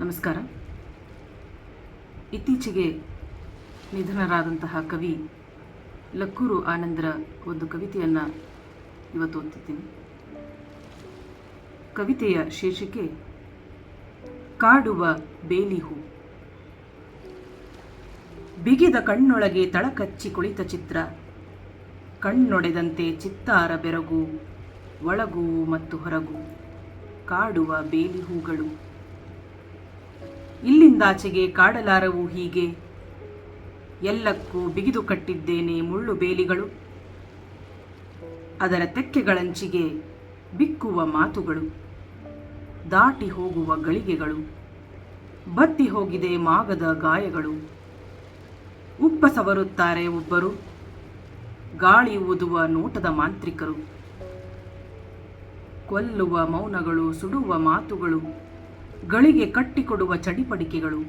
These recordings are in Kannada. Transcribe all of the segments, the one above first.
ನಮಸ್ಕಾರ. ಇತ್ತೀಚೆಗೆ ನಿಧನರಾದಂತಹ ಕವಿ ಲಕ್ಕೂರು ಆನಂದರ ಒಂದು ಕವಿತೆಯನ್ನು ಇವತ್ತು ಓದ್ತಿದ್ದೀನಿ. ಕವಿತೆಯ ಶೀರ್ಷಿಕೆ, ಕಾಡುವ ಬೇಲಿ ಹೂ. ಬಿಗಿದ ಕಣ್ಣೊಳಗೆ ತಳಕಚ್ಚಿ ಕುಳಿತ ಚಿತ್ರ, ಕಣ್ಣೊಡೆದಂತೆ ಚಿತ್ತಾರ ಬೆರಗು, ಒಳಗು ಮತ್ತು ಹೊರಗು, ಕಾಡುವ ಬೇಲಿ ಹೂಗಳು. ಇಲ್ಲಿಂದಾಚೆಗೆ ಕಾಡಲಾರವು ಹೀಗೆ. ಎಲ್ಲಕ್ಕೂ ಬಿಗಿದು ಕಟ್ಟಿದ್ದೇನೆ ಮುಳ್ಳು ಬೇಲಿಗಳು. ಅದರ ತೆಕ್ಕೆಗಳಂಚಿಗೆ ಬಿಕ್ಕುವ ಮಾತುಗಳು. ದಾಟಿ ಹೋಗುವ ಗಳಿಗೆಗಳು. ಬತ್ತಿ ಹೋಗಿದೆ ಮಾಗದ ಗಾಯಗಳು. ಉಪ್ಪ ಸವರುತ್ತಾರೆ ಒಬ್ಬರು. ಗಾಳಿ ಊದುವ ನೋಟದ ಮಾಂತ್ರಿಕರು. ಕೊಲ್ಲುವ ಮೌನಗಳು, ಸುಡುವ ಮಾತುಗಳು. ಗಳಿಗೆ ಕಟ್ಟಿಕೊಡುವ ಚಡಿಪಡಿಕೆಗಳು.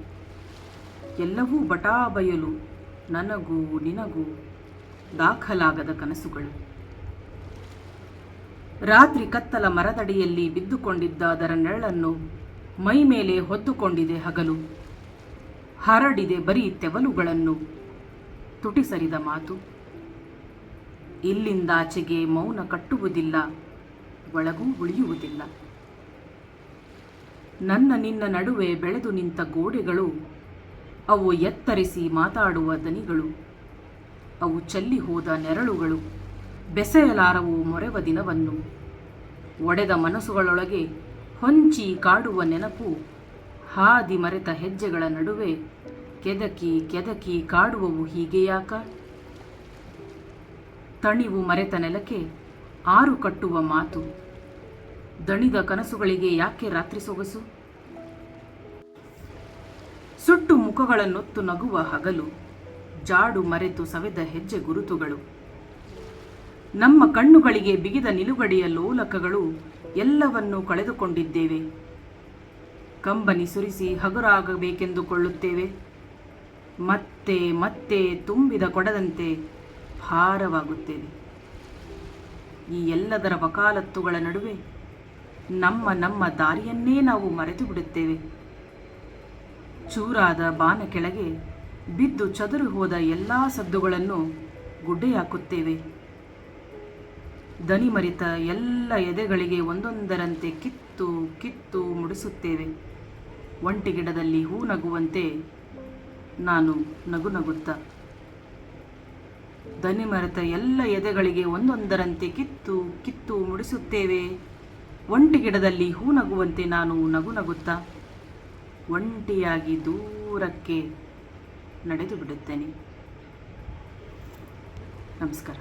ಎಲ್ಲವೂ ಬಟಾಬಯಲು ನನಗೂ ನಿನಗೂ ದಾಖಲಾಗದ ಕನಸುಗಳು. ರಾತ್ರಿ ಕತ್ತಲ ಮರದಡಿಯಲ್ಲಿ ಬಿದ್ದುಕೊಂಡಿದ್ದ ಅದರ ನೆರಳನ್ನು ಮೈ ಮೇಲೆ ಹೊತ್ತುಕೊಂಡಿದೆ ಹಗಲು. ಹರಡಿದೆ ಬರೀ ತೆವಲುಗಳನ್ನು. ತುಟಿಸರಿದ ಮಾತು. ಇಲ್ಲಿಂದಾಚೆಗೆ ಮೌನ ಕಟ್ಟುವುದಿಲ್ಲ, ಒಳಗೂ ಉಳಿಯುವುದಿಲ್ಲ. ನನ್ನ ನಿನ್ನ ನಡುವೆ ಬೆಳೆದು ನಿಂತ ಗೋಡೆಗಳು, ಅವು ಎತ್ತರಿಸಿ ಮಾತಾಡುವ ದನಿಗಳು. ಅವು ಚೆಲ್ಲಿ ಹೋದ ನೆರಳುಗಳು, ಬೆಸೆಯಲಾರವು ಮೊರೆವ ದಿನವನ್ನು. ಒಡೆದ ಮನಸ್ಸುಗಳೊಳಗೆ ಹೊಂಚಿ ಕಾಡುವ ನೆನಪು, ಹಾದಿ ಮರೆತ ಹೆಜ್ಜೆಗಳ ನಡುವೆ ಕೆದಕಿ ಕೆದಕಿ ಕಾಡುವವು ಹೀಗೆ ಯಾಕ? ತಣಿವು ಮರೆತ ನೆಲಕ್ಕೆ ಆರು ಕಟ್ಟುವ ಮಾತು. ದಣಿದ ಕನಸುಗಳಿಗೆ ಯಾಕೆ ರಾತ್ರಿ ಸೊಗಸು? ಸುಟ್ಟು ಮುಖಗಳನ್ನೊತ್ತು ನಗುವ ಹಗಲು, ಜಾಡು ಮರೆತು ಸವೆದ ಹೆಜ್ಜೆ ಗುರುತುಗಳು. ನಮ್ಮ ಕಣ್ಣುಗಳಿಗೆ ಬಿಗಿದ ನಿಲುಗಡೆಯ ಲೋಲಕಗಳು ಎಲ್ಲವನ್ನೂ ಕಳೆದುಕೊಂಡಿದ್ದೇವೆ. ಕಂಬನಿ ಸುರಿಸಿ ಹಗುರಾಗಬೇಕೆಂದುಕೊಳ್ಳುತ್ತೇವೆ. ಮತ್ತೆ ಮತ್ತೆ ತುಂಬಿದ ಕೊಡದಂತೆ ಭಾರವಾಗುತ್ತೇವೆ. ಈ ಎಲ್ಲದರ ವಕಾಲತ್ತುಗಳ ನಡುವೆ ನಮ್ಮ ನಮ್ಮ ದಾರಿಯನ್ನೇ ನಾವು ಮರೆತು ಬಿಡುತ್ತೇವೆ. ಚೂರಾದ ಬಾನ ಕೆಳಗೆ ಬಿದ್ದು ಚದುರು ಹೋದ ಎಲ್ಲ ಸದ್ದುಗಳನ್ನು ಗುಡ್ಡೆ ಹಾಕುತ್ತೇವೆ ದನಿ ಮರಿತ ಎಲ್ಲ ಎದೆಗಳಿಗೆ ಒಂದೊಂದರಂತೆ ಕಿತ್ತು ಕಿತ್ತು ಮುಡಿಸುತ್ತೇವೆ. ಒಂಟಿ ಗಿಡದಲ್ಲಿ ಹೂ ನಗುವಂತೆ ನಾನು ನಗು ನಗುತ್ತ. ದನಿ ಮರೆತ ಎಲ್ಲ ಎದೆಗಳಿಗೆ ಒಂದೊಂದರಂತೆ ಕಿತ್ತು ಕಿತ್ತು ಮುಡಿಸುತ್ತೇವೆ. ಒಂಟಿ ಗಿಡದಲ್ಲಿ ಹೂ ನಗುವಂತೆ ನಾನು ನಗು ನಗುತ್ತಾ ಒಂಟಿಯಾಗಿ ದೂರಕ್ಕೆ ನಡೆದು ಬಿಡುತ್ತೇನೆ. ನಮಸ್ಕಾರ.